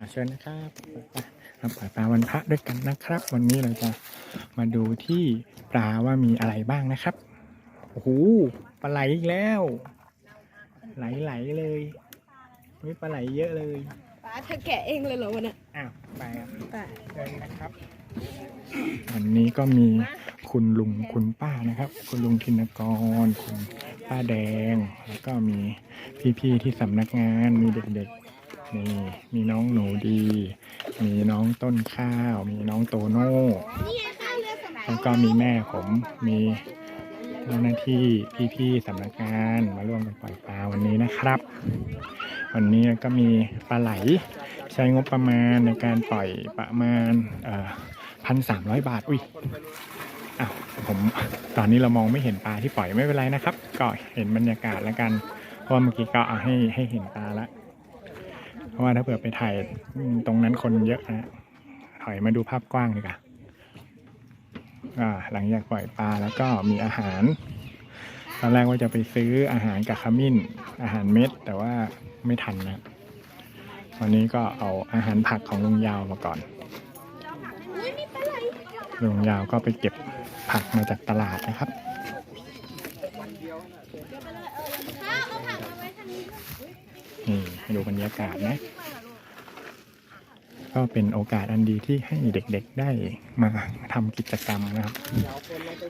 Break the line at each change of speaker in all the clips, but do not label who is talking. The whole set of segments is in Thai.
อะเชิญนะครับมาปล่อยปลาวันพระด้วยกันนะครับ วันนี้เราจะมาดูที่ปลาว่ามีอะไรบ้างนะครับโอ้โหปลาไหลอีกแล้ว ไหลๆเลยมีปลาไหลเยอะเลย
ป้าเธอแกะเองเลยเหรอวันน่ะ
อ้าวไปครับ
ป้า
เชิญนะครับ วันนี้ก็มีคุณลุงคุณป้านะครับ คุณลุงธินกร คุณป้าแดง แล้วก็มีพี่ๆที่สำนักงานมีเด็กๆ นี่มีน้องหนูดี มีน้องต้นข้าว มีน้องโตโน่แล้วก็มีแม่ผมมีเจ้าหน้าที่พี่ๆสำนักงานมาร่วมกันปล่อยปลาวันนี้นะครับ วันนี้ก็มีปลาไหลใช้งบประมาณในการปล่อยประมาณพันสามร้อยบาท อุ้ยอ้าวผมตอนนี้เรามองไม่เห็นปลาที่ปล่อยไม่เป็นไรนะครับ ก็เห็นบรรยากาศแล้วกัน เพราะเมื่อกี้ก็เอาให้ให้เห็นปลาละ ราะว่าถ้าเผื่อไปถ่ายตรงนั้นคนเยอะนะถอยมาดูภาพกว้างดีกว่าหลังจากปล่อยปลาแล้วก็มีอาหาร ตอนแรกว่าจะไปซื้ออาหารกับขมิ้น อาหารเม็ด แต่ว่าไม่ทันนะวันนี้ก็เอาอาหารผักของลุงยาวมาก่อน ลุงยาวก็ไปเก็บผักมาจากตลาดนะครับ เนี่ดูบรรยากาศนะ ก็เป็นโอกาสอันดีที่ให้เด็กๆได้มาทำกิจกรรมนะครับ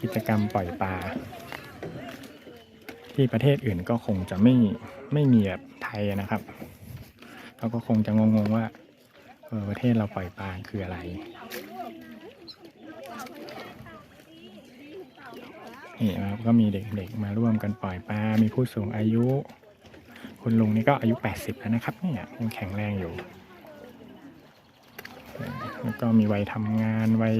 กิจกรรมปล่อยปลาที่ประเทศอื่นก็คงจะไม่ไม่มีแบบไทยนะครับเขาก็คงจะงงๆว่าเออประเทศเราปล่อยปลาคืออะไรนี่นะครับก็มีเด็กๆมาร่วมกันปล่อยปลา มีผู้สูงอายุ คุณลุงนี่ก็อายุ 80 แล้วนะครับเนี่ยยังแข็งแรงอยู่ แล้วก็มีวัยทำงานวัย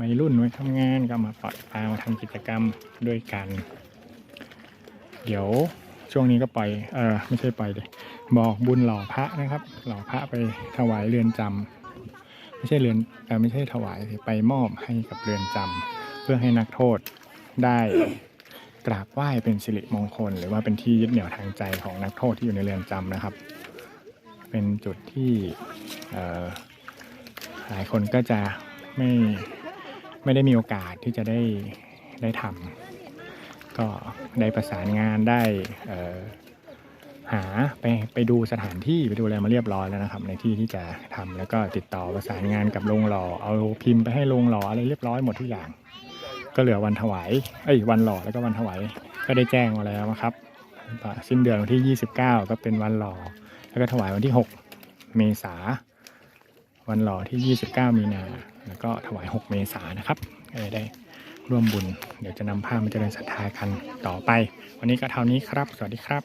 วัยรุ่นวัยทำงานก็มาปล่อยปลามาทำกิจกรรมด้วยกัน เดี๋ยวช่วงนี้ก็ปล่อยเออไม่ใช่ปล่อยเลยบอกบุญหล่อพระนะครับ หล่อพระไปถวายเรือนจำไม่ใช่เรือนเออไม่ใช่ถวายไปมอบให้กับเรือนจำเพื่อให้นักโทษได้ กราบไหว้เป็นสิริมงคล หรือว่าเป็นที่ยึดเหนี่ยวทางใจของนักโทษที่อยู่ในเรือนจำนะครับ เป็นจุดที่หลายคนก็จะไม่ไม่ได้มีโอกาสที่จะได้ได้ทำก็ได้ประสานงานได้หาไปไปดูสถานที่ไปดูอะไรมาเรียบร้อยแล้วนะครับ ในที่ที่จะทำแล้วก็ติดต่อประสานงานกับโรงหล่อเอาพิมพ์ไปให้โรงหล่ออะไรเรียบร้อยหมดทุกอย่าง ก็เหลือวันถวายเอ้ยวันหล่อแล้วก็วันถวายก็ได้แจ้งมาแล้วนะครับสิ้นเดือนวันที่ 29 ก็เป็นวันหล่อ แล้วก็ถวายวันที่ 6 เมษาวันหล่อที่ 29 มีนาแล้วก็ถวาย 6 เมษานะครับได้ร่วมบุญ เดี๋ยวจะนำผ้ามาเจริญศรัทธากันต่อไป วันนี้ก็เท่านี้ครับ สวัสดีครับ